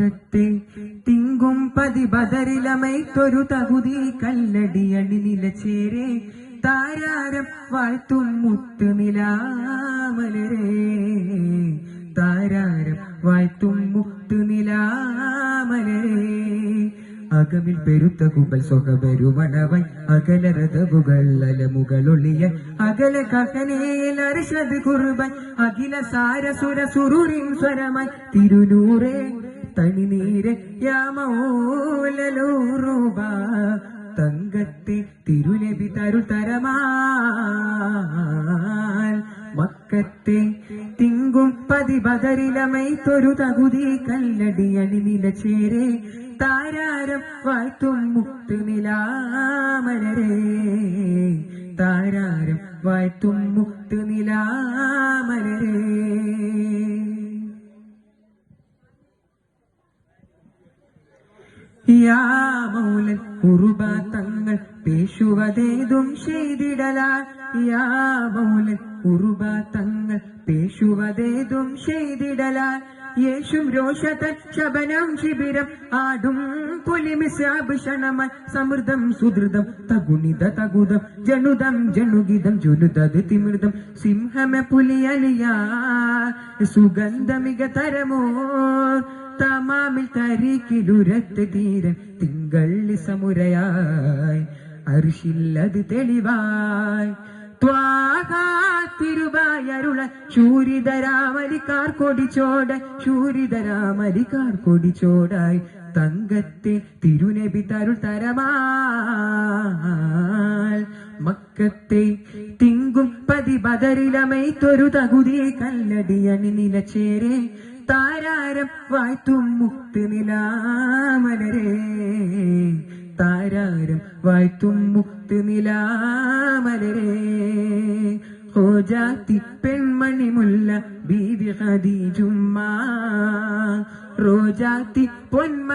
മക്കത്തെ തിങ്കും പതി ബദറിലമൈക്കൊരു തകുതി കല്ലടി അണിനില ചേരെ. താരാരം വാഴ്ത്തും മുത്തു നിലാമലരേ. താരാരം വാഴ്ത്തും മുത്തു നിലാമലരേ. അകമിൽ പെരുത്ത കുബൽ സൊഹബരുമണവൈ അകലരതവുകൾ അലമുകളൊളിയ അകല കഹനേലർഷത് കുർബൻ അഖില സാരസുര സുരുറിൻ സ്വരമൻ തിരുനൂറേ. തണിനീരെ യാമോലൂറുബ തങ്കത്തെ തിരുനബി തരുൾ തരമാൽ. മക്കത്തെ തിങ്കും പതി ബദറിലമൈത്തൊരു തകുതി കല്ലടി അണിനില ചേരെ താരാരം വാഴ്ത്തും മുത്ത് നിലാമലരേ താരാരം വാഴ്ത്തും മുത്ത് നിലാമലരേ യാ മൗലൻ കുറുബ തങ്ങൾ പേശുവതേതും ചെയ്തിടലാൽ. യാ മൗലൻ കുറുബ തങ്ങൾ പേശുവതേതും ചെയ്തിടലാൽ. യേശും രോഷതൻ ശബനം ശിബിരം ആടും പുലിമിശാഭിഷണമായി സമൃദ്ധം സുദൃതം തഗുണിത തകുതം ജനുദം ജനുഗിതം ജുനുതത് തിമൃതം സിംഹമ പുലിയലിയ സുഗന്ധമിക തരമോ തമാമിൽ തരിക്കിലുരത്ത് തീരൻ തിങ്കളി സമുരയായി. അരിശില്ലത് തെളിവായി. തിരുവായരുള ശൂരിതരാമലിക്കാർ കൊടിച്ചോട ശൂരിതരാമലിക്കാർ കൊടിച്ചോടായി. തങ്കത്തിൽ തിരുനബി തരുൾ തരമാൽ. മക്കത്തെ തിങ്കും പതി ബദറിലമൈത്തൊരു തകുതി കല്ലടി അണിനില ചേരെ താരാരം വായ്ത്തും മുക്തി നിലാമലരെ. താരാരം വായ്ത്തും മുക്തി നിലാമലരെ. ഹോജാത്തി പെൺമണി മുല്ല ബീവി ഖദീജുമ്മ റോജാത്തി പൊന്മ